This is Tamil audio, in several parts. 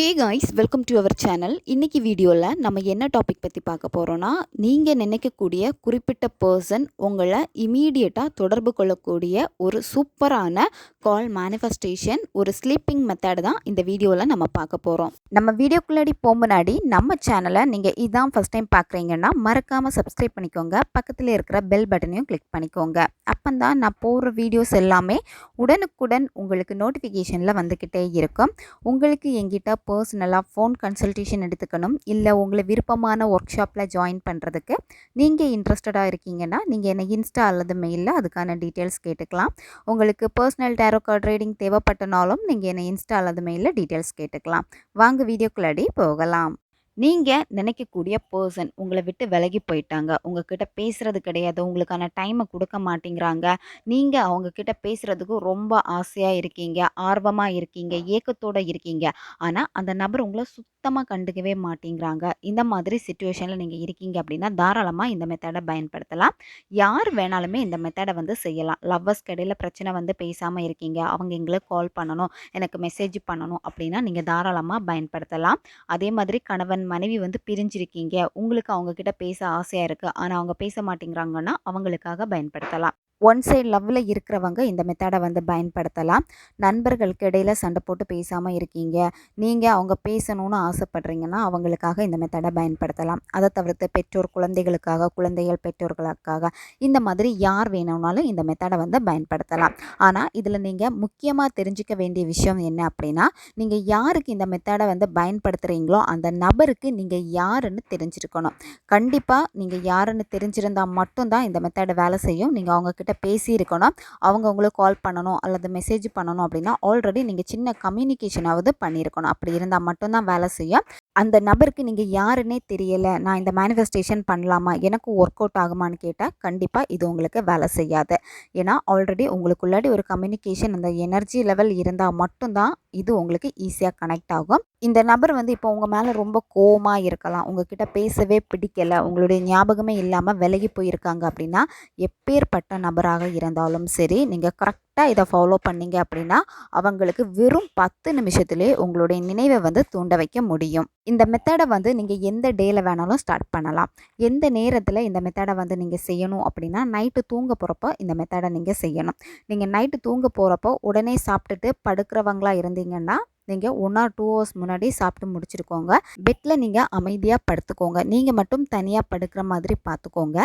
Hey guys welcome to our channel இன்றைக்கி வீடியோவில் நம்ம என்ன டாபிக் பற்றி பார்க்க போகிறோன்னா நீங்கள் நினைக்கக்கூடிய குறிப்பிட்ட பர்சன் உங்களை இமீடியட்டாக தொடர்பு கொள்ளக்கூடிய ஒரு சூப்பரான கால் மேனிஃபெஸ்டேஷன் ஒரு ஸ்லீப்பிங் மெத்தட் தான் இந்த வீடியோவில் நம்ம பார்க்க போகிறோம் நம்ம வீடியோக்குள்ளாடி போக முன்னாடி நம்ம சேனலை நீங்கள் இதான் ஃபஸ்ட் டைம் பார்க்குறீங்கன்னா மறக்காமல் சப்ஸ்கிரைப் பண்ணிக்கோங்க. பக்கத்தில் இருக்கிற பெல் பட்டனையும் கிளிக் பண்ணிக்கோங்க. அப்போ தான் நான் போடுற வீடியோஸ் எல்லாமே உடனுக்குடன் உங்களுக்கு நோட்டிஃபிகேஷனில் வந்துக்கிட்டே இருக்கும். உங்களுக்கு எங்கிட்ட பர்சனலாக ஃபோன் கன்சல்டேஷன் எடுத்துக்கணும் இல்லை உங்களை விருப்பமான ஒர்க் ஷாப்பில் ஜாயின் பண்ணுறதுக்கு நீங்கள் இன்ட்ரெஸ்டடாக இருக்கீங்கன்னா நீங்கள் என்னை இன்ஸ்டா அல்லது மெயிலில் அதுக்கான டீட்டெயில்ஸ் கேட்டுக்கலாம். உங்களுக்கு பர்சனல் டேரோ கார்டு ரீடிங் தேவைப்பட்டனாலும் நீங்கள் என்னை இன்ஸ்டா அல்லது மெயிலில் டீட்டெயில்ஸ் கேட்டுக்கலாம். வாங்க வீடியோக்குள்ளாடி போகலாம். நீங்கள் நினைக்கக்கூடிய பர்சன் உங்களை விட்டு விலகி போயிட்டாங்க. உங்ககிட்ட பேசுகிறது கிடையாது. உங்களுக்கான டைமை கொடுக்க மாட்டேங்கிறாங்க. நீங்கள் அவங்கக்கிட்ட பேசுகிறதுக்கு ரொம்ப ஆசையாக இருக்கீங்க. ஆர்வமாக இருக்கீங்க. ஏக்கத்தோடு இருக்கீங்க. ஆனால் அந்த நபர் உங்களை சுத்தமாக கண்டுக்கவே மாட்டேங்கிறாங்க. இந்த மாதிரி சுச்சுவேஷனில் நீங்கள் இருக்கீங்க அப்படின்னா தாராளமாக இந்த மெத்தடை பயன்படுத்தலாம். யார் வேணாலுமே இந்த மெத்தடை வந்து செய்யலாம். லவ்வர்ஸ் கடையில் பிரச்சனை வந்து பேசாமல் இருக்கீங்க. அவங்க எங்களுக்கு கால் பண்ணணும். எனக்கு மெசேஜ் பண்ணணும் அப்படின்னா நீங்கள் தாராளமாக பயன்படுத்தலாம். அதே மாதிரி கணவன் மனைவி வந்து பிரிஞ்சிருக்கீங்க. உங்களுக்கு அவங்கக்கிட்ட பேச ஆசையாக இருக்குது ஆனால் அவங்க பேச மாட்டேங்கிறாங்கன்னா அவங்களுக்காக பயன்படுத்தலாம். ஒன் சைடு லவ்வில் இருக்கிறவங்க இந்த மெத்தடை வந்து பயன்படுத்தலாம். நண்பர்களுக்கு இடையில் சண்டை போட்டு பேசாமல் இருக்கீங்க. நீங்கள் அவங்க பேசணும்னு ஆசைப்பட்றீங்கன்னா அவங்களுக்காக இந்த மெத்தடை பயன்படுத்தலாம். அதை தவிர்த்து பெற்றோர் குழந்தைகளுக்காக குழந்தைகள் பெற்றோர்களுக்காக இந்த மாதிரி யார் வேணும்னாலும் இந்த மெத்தடை வந்து பயன்படுத்தலாம். ஆனால் இதில் நீங்கள் முக்கியமாக தெரிஞ்சிக்க வேண்டிய விஷயம் என்ன அப்படின்னா நீங்கள் யாருக்கு இந்த மெத்தடை வந்து பயன்படுத்துகிறீங்களோ அந்த நபருக்கு நீங்கள் யாருன்னு தெரிஞ்சிருக்கணும். கண்டிப்பாக நீங்கள் யாருன்னு தெரிஞ்சிருந்தால் மட்டும்தான் இந்த மெத்தடை வேலை செய்யும். நீங்கள் அவங்கக்கிட்ட கிட்ட பேசியிருக்கணும் அவங்க உங்களுக்கு கால் பண்ணணும் அல்லது மெசேஜ் பண்ணணும் அப்படின்னா ஆல்ரெடி நீங்கள் சின்ன கம்யூனிகேஷனாவது பண்ணியிருக்கணும். அப்படி இருந்தால் மட்டும்தான் வேலை செய்யும். அந்த நபருக்கு நீங்கள் யாருன்னே தெரியலை நான் இந்த மேனிஃபெஸ்டேஷன் பண்ணலாமா எனக்கு ஒர்க் அவுட் ஆகுமான்னு கேட்டால் கண்டிப்பாக இது உங்களுக்கு வேலை செய்யாது. ஏன்னா ஆல்ரெடி உங்களுக்குள்ளாடி ஒரு கம்யூனிகேஷன் அந்த எனர்ஜி லெவல் இருந்தால் மட்டும்தான் இது உங்களுக்கு ஈஸியாக கனெக்ட் ஆகும். இந்த நபர் வந்து இப்போ உங்கள் மேலே ரொம்ப கோவமாக இருக்கலாம் உங்ககிட்ட பேசவே பிடிக்கலை உங்களுடைய ஞாபகமே இல்லாமல் விலகி போயிருக்காங்க அப்படின்னா எப்பேற்பட்ட நபராக இருந்தாலும் சரி நீங்கள் கரெக்ட் கரெக்டாக இதை ஃபாலோ பண்ணீங்க அப்படின்னா அவங்களுக்கு வெறும் பத்து நிமிஷத்துலேயே உங்களுடைய நினைவை வந்து தூண்ட வைக்க முடியும். இந்த மெத்தடை வந்து நீங்கள் எந்த டேயில் வேணாலும் ஸ்டார்ட் பண்ணலாம். எந்த நேரத்தில் இந்த மெத்தடை வந்து நீங்கள் செய்யணும் அப்படின்னா நைட்டு தூங்க போகிறப்போ இந்த மெத்தடை நீங்கள் செய்யணும். நீங்கள் நைட்டு தூங்க போகிறப்போ உடனே சாப்பிட்டுட்டு படுக்கிறவங்களா இருந்தீங்கன்னா நீங்கள் ஒன் ஆர் டூ ஹவர்ஸ் முன்னாடி சாப்பிட்டு முடிச்சிருக்கோங்க. பெட்டில் நீங்கள் அமைதியாக படுத்துக்கோங்க. நீங்கள் மட்டும் தனியாக படுக்கிற மாதிரி பார்த்துக்கோங்க.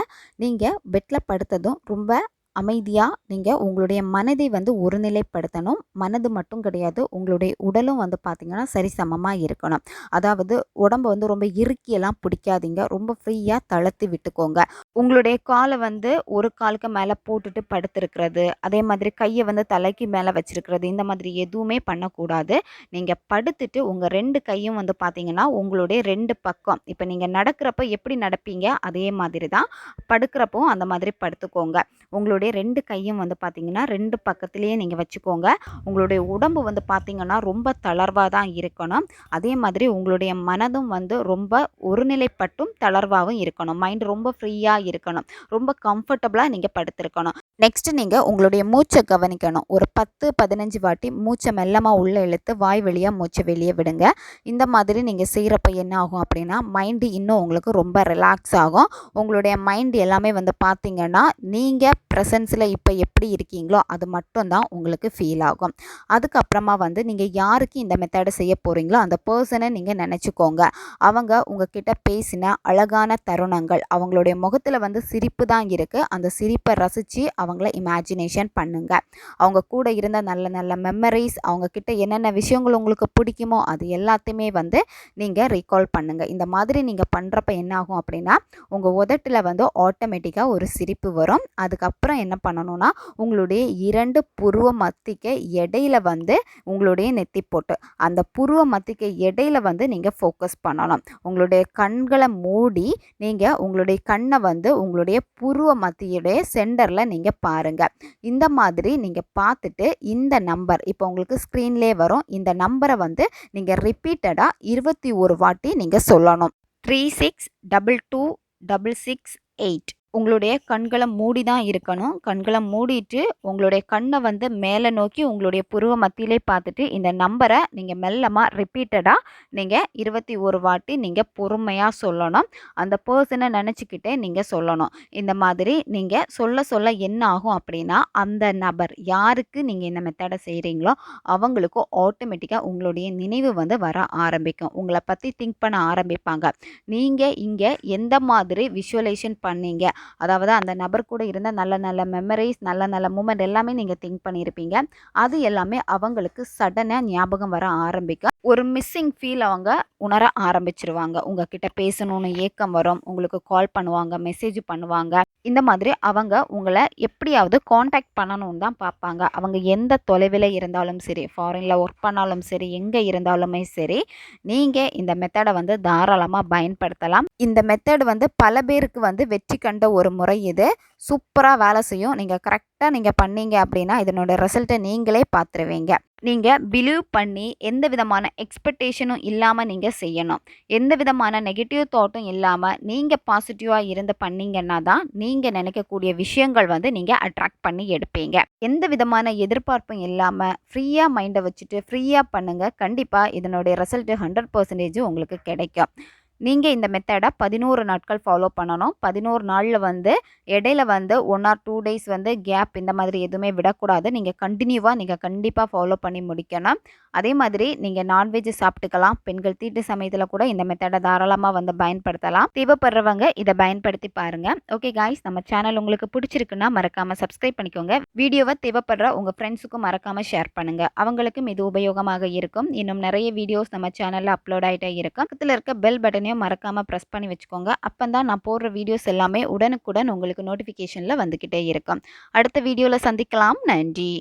நீங்கள் பெட்டில் படுத்ததும் ரொம்ப அமைதியாக நீங்கள் உங்களுடைய மனதை வந்து ஒருநிலைப்படுத்தணும். மனது மட்டும் கிடையாது உங்களுடைய உடலும் வந்து பார்த்திங்கன்னா சரிசமமாக இருக்கணும். அதாவது உடம்பு வந்து ரொம்ப இறுக்கியெல்லாம் பிடிக்காதீங்க. ரொம்ப ஃப்ரீயாக தளர்த்து விட்டுக்கோங்க. உங்களுடைய காலை வந்து ஒரு காலுக்கு மேலே போட்டுட்டு படுத்துருக்கிறது அதே மாதிரி கையை வந்து தலைக்கு மேலே வச்சுருக்கிறது இந்த மாதிரி எதுவுமே பண்ணக்கூடாது. நீங்கள் படுத்துட்டு உங்கள் ரெண்டு கையும் வந்து பார்த்திங்கன்னா உங்களுடைய ரெண்டு பக்கம். இப்போ நீங்கள் நடக்கிறப்ப எப்படி நடப்பீங்க? அதே மாதிரி தான் படுக்கிறப்போ அந்த மாதிரி படுத்துக்கோங்க. உங்களுடைய உங்களுடைய ரெண்டு கையும் வந்து பார்த்திங்கன்னா ரெண்டு பக்கத்துலேயே நீங்கள் வச்சுக்கோங்க. உங்களுடைய உடம்பு வந்து பார்த்திங்கன்னா ரொம்ப தளர்வாக தான் இருக்கணும். அதே மாதிரி உங்களுடைய மனதும் வந்து ரொம்ப ஒருநிலைப்பட்டும் தளர்வாகவும் இருக்கணும். மைண்ட் ரொம்ப ஃப்ரீயாக இருக்கணும். ரொம்ப கம்ஃபர்டபுளாக நீங்கள் படுத்திருக்கணும். நெக்ஸ்ட் நீங்கள் உங்களுடைய மூச்சை கவனிக்கணும். ஒரு பத்து பதினஞ்சு வாட்டி மூச்சை மெல்லமாக உள்ளே இழுத்து வாய் வழியாக மூச்சை வெளியே விடுங்க. இந்த மாதிரி நீங்கள் செய்கிறப்ப என்ன ஆகும் அப்படின்னா மைண்டு இன்னும் உங்களுக்கு ரொம்ப ரிலாக்ஸ் ஆகும். உங்களுடைய மைண்ட் எல்லாமே வந்து பார்த்திங்கன்னா நீங்கள் ப்ரெசன்ஸில் இப்போ எப்படி இருக்கீங்களோ அது மட்டும்தான் உங்களுக்கு ஃபீல் ஆகும். அதுக்கப்புறமா வந்து நீங்கள் யாருக்கு இந்த மெத்தடை செய்ய போகிறீங்களோ அந்த பர்சனை நீங்கள் நினச்சிக்கோங்க. அவங்க உங்ககிட்ட பேசின அழகான தருணங்கள் அவங்களுடைய முகத்தில் வந்து சிரிப்பு தான் இருக்குது அந்த சிரிப்பை ரசித்து அவங்கள இமேஜினேஷன் பண்ணுங்கள் அவங்க கூட இருந்த நல்ல நல்ல மெமரிஸ் அவங்கக்கிட்ட என்னென்ன விஷயங்கள் உங்களுக்கு பிடிக்குமோ அது எல்லாத்தையுமே வந்து நீங்கள் ரீகால் பண்ணுங்கள் இந்த மாதிரி நீங்கள் பண்ணுறப்ப என்ன ஆகும் அப்படின்னா உங்கள் உதட்டில் வந்து ஆட்டோமேட்டிக்காக ஒரு சிரிப்பு வரும். அதுக்கப்புறம் என்ன பண்ணணும்னா உங்களுடைய இரண்டு புருவ மத்திக்கு இடையில வந்து உங்களுடைய நெத்தி போட்டு அந்த புருவ மத்திக்கு இடையில வந்து நீங்கள் ஃபோக்கஸ் பண்ணணும். உங்களுடைய கண்களை மூடி நீங்கள் உங்களுடைய கண்ணை வந்து உங்களுடைய புருவ மத்தியுடைய சென்டரில் நீங்கள் பாருங்கள் இந்த மாதிரி நீங்கள் பார்த்துட்டு இந்த நம்பர் இப்போ உங்களுக்கு ஸ்க்ரீன்லேயே வரும். இந்த நம்பரை வந்து நீங்கள் ரிப்பீட்டடாக இருபத்தி ஒரு வாட்டி நீங்கள் சொல்லணும். Three six double two double six eight உங்களுடைய கண்களை மூடி தான் இருக்கணும். கண்களை மூடிட்டு உங்களுடைய கண்ணை வந்து மேலே நோக்கி உங்களுடைய புருவ மத்தியிலே பார்த்துட்டு இந்த நம்பரை நீங்கள் மெல்லமாக ரிப்பீட்டடாக நீங்கள் இருபத்தி ஒரு வாட்டி நீங்கள் பொறுமையாக சொல்லணும். அந்த பர்சனை நினச்சிக்கிட்டே நீங்கள் சொல்லணும். இந்த மாதிரி நீங்கள் சொல்ல சொல்ல என்ன ஆகும் அப்படின்னா அந்த நபர் யாருக்கு நீங்கள் இந்த மெத்தடை செய்கிறீங்களோ அவங்களுக்கும் ஆட்டோமேட்டிக்காக உங்களுடைய நினைவு வந்து வர ஆரம்பிக்கும். உங்களை பற்றி திங்க் பண்ண ஆரம்பிப்பாங்க. நீங்கள் இங்கே எந்த மாதிரி விஷுவலைசேஷன் பண்ணீங்க அதாவது அந்த நபர் கூட இருந்த நல்ல நல்ல மெமரிஸ் நல்ல நல்ல மூமெண்ட் எல்லாமே நீங்கள் திங்க் பண்ணியிருப்பீங்க அது எல்லாமே அவங்களுக்கு சடனாக ஞாபகம் வர ஆரம்பிக்கும். ஒரு மிஸ்ஸிங் ஃபீல் அவங்க உணர ஆரம்பிச்சிருவாங்க. உங்ககிட்ட பேசணும்னு ஏக்கம் வரும். உங்களுக்கு கால் பண்ணுவாங்க மெசேஜ் பண்ணுவாங்க. இந்த மாதிரி அவங்க உங்களை எப்படியாவது காண்டாக்ட் பண்ணணும்னு தான் பார்ப்பாங்க. அவங்க எந்த தொலைவில் இருந்தாலும் சரி ஃபாரினில் ஒர்க் பண்ணாலும் சரி எங்கே இருந்தாலுமே சரி நீங்கள் இந்த மெத்தடை வந்து தாராளமாக பயன்படுத்தலாம். இந்த மெத்தட் வந்து பல பேருக்கு வந்து வெற்றி கண்ட ஒரு முறை இது. சூப்பராக வேலை செய்யும். நீங்கள் கரெக்டாக நீங்கள் பண்ணீங்க அப்படின்னா இதனோட ரிசல்ட்டை நீங்களே பார்த்துருவீங்க நீங்கள் பிலீவ் பண்ணி எந்த விதமான எக்ஸ்பெக்டேஷனும் இல்லாமல் நீங்கள் செய்யணும். எந்த விதமான நெகட்டிவ் தாட்டும் இல்லாமல் நீங்கள் பாசிட்டிவாக இருந்து பண்ணீங்கன்னா தான் நீங்கள் நினைக்கக்கூடிய விஷயங்கள் வந்து நீங்கள் அட்ராக்ட் பண்ணி எடுப்பீங்க. எந்த விதமான எதிர்பார்ப்பும் இல்லாமல் ஃப்ரீயாக மைண்டை வச்சுட்டு ஃப்ரீயாக பண்ணுங்கள் கண்டிப்பாக இதனுடைய ரிசல்ட்டு ஹண்ட்ரட் பர்சன்டேஜ் உங்களுக்கு கிடைக்கும். நீங்கள் இந்த மெத்தடை பதினோரு நாட்கள் ஃபாலோ பண்ணணும். பதினோரு நாளில் வந்து இடையில வந்து ஒன் ஆர் டூ டேஸ் வந்து கேப் இந்த மாதிரி எதுவுமே விடக்கூடாது. நீங்கள் கண்டினியூவாக நீங்கள் கண்டிப்பாக ஃபாலோ பண்ணி முடிக்கணும். அதே மாதிரி நீங்கள் நான்வெஜ் சாப்பிட்டுக்கலாம். பெண்கள் தீட்டு சமயத்தில் கூட இந்த மெத்தடை தாராளமாக வந்து பயன்படுத்தலாம். தேவைப்படுறவங்க இதை பயன்படுத்தி பாருங்கள் ஓகே காய்ஸ் நம்ம சேனல் உங்களுக்கு பிடிச்சிருக்குன்னா மறக்காமல் சப்ஸ்கிரைப் பண்ணிக்கோங்க. வீடியோவை தேவைப்படுற உங்கள் ஃப்ரெண்ட்ஸுக்கும் மறக்காமல் ஷேர் பண்ணுங்கள் அவங்களுக்கும் இது உபயோகமாக இருக்கும். இன்னும் நிறைய வீடியோஸ் நம்ம சேனலில் அப்லோட் ஆகிட்டே இருக்கும். பக்கத்தில் இருக்க பெல் பட்டன் பட்டனையும் மறக்காமல் ப்ரெஸ் பண்ணி வச்சுக்கோங்க. அப்போ தான் நான் போடுற வீடியோஸ் எல்லாமே உடனுக்குடன் உங்களுக்கு நோட்டிஃபிகேஷனில் வந்துக்கிட்டே இருக்கும். அடுத்த வீடியோவில் சந்திக்கலாம். நன்றி.